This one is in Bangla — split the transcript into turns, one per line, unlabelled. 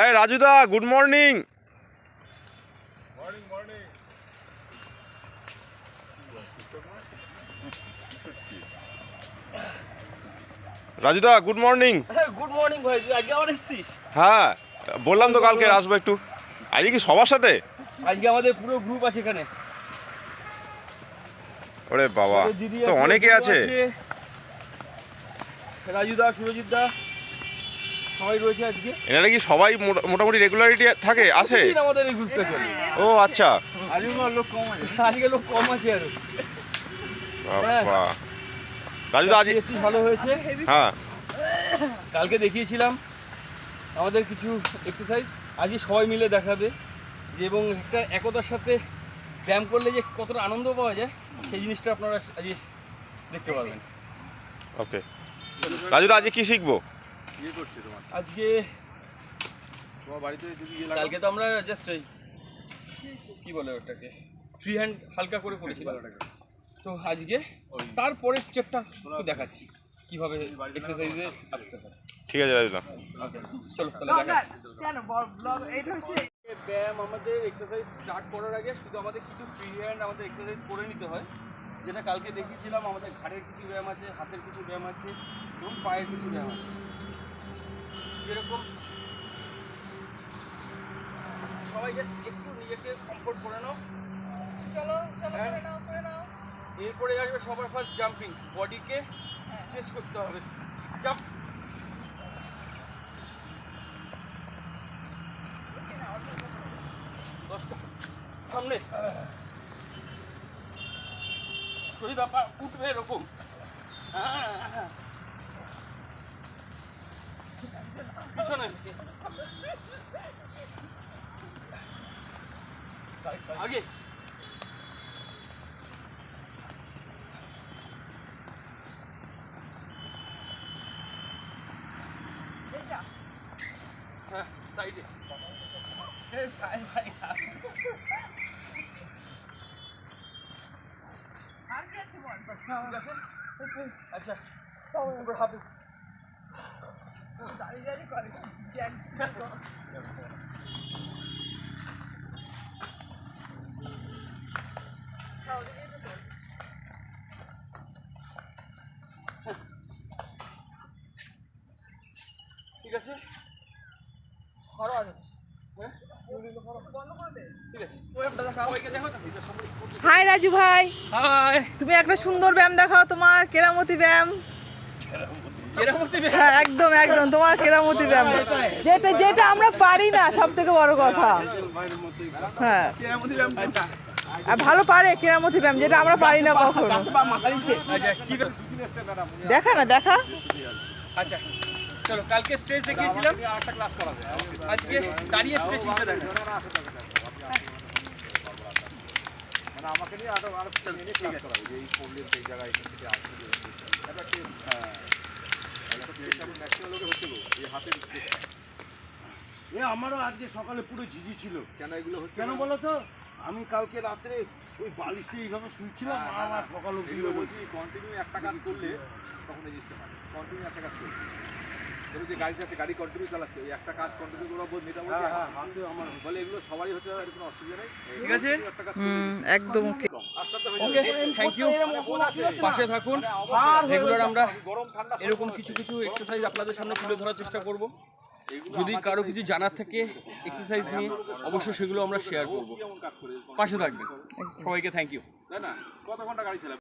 এই রাজুদা গুড মর্নিং রাজুদা গুড মর্নিং
গুড মর্নিং ভাই আজকে আবার এসেছিস?
হ্যাঁ বললাম তো কালকে আসব একটু। আজকে কি সবার সাথে?
আজকে আমাদের পুরো গ্রুপ আছে এখানে।
ওরে বাবা তো অনেকে আছে।
রাজু দা সুরজিৎ দা। সবাই রয়েছে আজকে।
এনারা কি সবাই মোটা- মোটামুটি রেগুলারিটি থাকে? আছে?
আমাদের এই গ্রুপটা চলে।
ও আচ্ছা।
আজকে লোক কম আছে। আজকে লোক কম আছে আরও।
বাবা। রাজুদা আজ
বেশি ভালো হয়েছে।
হ্যাঁ।
কালকে দেখিয়েছিলাম। আমাদের কিছু এক্সারসাইজ আজকে সবাই মিলে দেখাবে। যে এবং একটা একতার সাথে ব্যায়াম করলে যে কতটা আনন্দ পাওয়া যায় সেই জিনিসটা আপনারা আজকে দেখতে পারবেন।
ওকে। রাজুদা আজকে কি শিখব?
আজকে কালকে তো আমরা জাস্ট কি বলে ওটাকে? ফ্রি হ্যান্ড হালকা করে করেছিলাম তো আজকে তারপরে স্টেপটা দেখাচ্ছি। কীভাবে এক্সারসাইজে আসতে হয়
ঠিক আছে রাজুদা
চলো তাহলে দেখাচ্ছি। ব্যায়াম আমাদের এক্সারসাইজ স্টার্ট করার আগে শুধু আমাদের কিছু ফ্রি হ্যান্ড আমাদের এক্সারসাইজ করে নিতে হয়। যেটা কালকে দেখিয়েছিলাম আমাদের ঘাড়ের কিছু ব্যায়াম আছে হাতের কিছু ব্যায়াম আছে এবং পায়ের কিছু ব্যায়াম আছে। যেরকম সবাই জাস্ট একটু নিজেকে কমফোর্ট করে নাও। হ্যাঁ। এরপরে আসবে সবার ফার্স্ট জাম্পিং বডিকে স্ট্রেচ করতে হবে। জাম্প দশটা। সামনে। আপা উঠবে এরকম। হ্যাঁ। পিছনে আগে হ্যাঁ সাইডে ঠিক আছে আচ্ছা এবার হাতে ঠিক আছে আরও আছে হ্যাঁ ঠিক আছে? তো। এটা সবাই
হাই রাজু ভাই।
হাই।
তুমি একটা সুন্দর ব্যায়াম দেখাও তোমার কেরামতি ব্যায়াম। হ্যাঁ একদম একদম তোমার কেরামতি ব্যায়াম। যেটা যেটা আমরা পারি না সব থেকে বড় কথা। হ্যাঁ। আর ভালো পারে কেরামতি ব্যায়াম যেটা আমরা পারি না কখনো।
আচ্ছা
দেখা না দেখা।
আচ্ছা। চলো কালকে স্ট্রেচ দেখিয়েছিলাম। আজকে দাঁড়িয়ে স্ট্রেচিংটা দেখো
মানে আমাকে নিয়ে আরও আরও ক্লাস করা এই প্রবলেম এই জায়গায় এখান থেকে আসছে যে এটা কি হ্যাঁ এটা প্রেশার ম্যাক্সিমাম লোকে হচ্ছে এই হাতের
এ আমারও আজকে সকালে পুরো ঝিঝি ছিল।
কেন এগুলো হচ্ছে
কেন? বলো তো আমি কালকে রাত্রে ওই বালিশে এইভাবে শুয়েছিলাম
হ্যাঁ,
আমার
হ্যাঁ,
সকাল
এগুলো
উঠে
বলছি কন্টিনিউ একটা কাজ করলে তখন এই জিনিসটা হয়। কন্টিনিউ একটা কাজ করলে। ধরো যে গাড়ি চালাচ্ছে গাড়ি কন্টিনিউ চালাচ্ছে ওই একটা কাজ কন্টিনিউ করা মেটা বলছে
হ্যাঁ হ্যাঁ আমার
বলে এগুলো সবারই হচ্ছে এর কোনো অসুবিধা নেই।
ঠিক আছে?
একদম
হয়ে
ওকে থ্যাংক ইউ পাশে থাকুন। রেগুলার আমরা এরকম কিছু কিছু এক্সারসাইজ আপনাদের সামনে তুলে ধরার চেষ্টা করব। যদি কারও কিছু জানার থাকে এক্সারসাইজ নিয়ে অবশ্যই সেগুলো আমরা শেয়ার করব। পাশে থাকবেন। সবাইকে থ্যাংক ইউ
তাই না? কত ঘণ্টা গাড়ি চালাবে?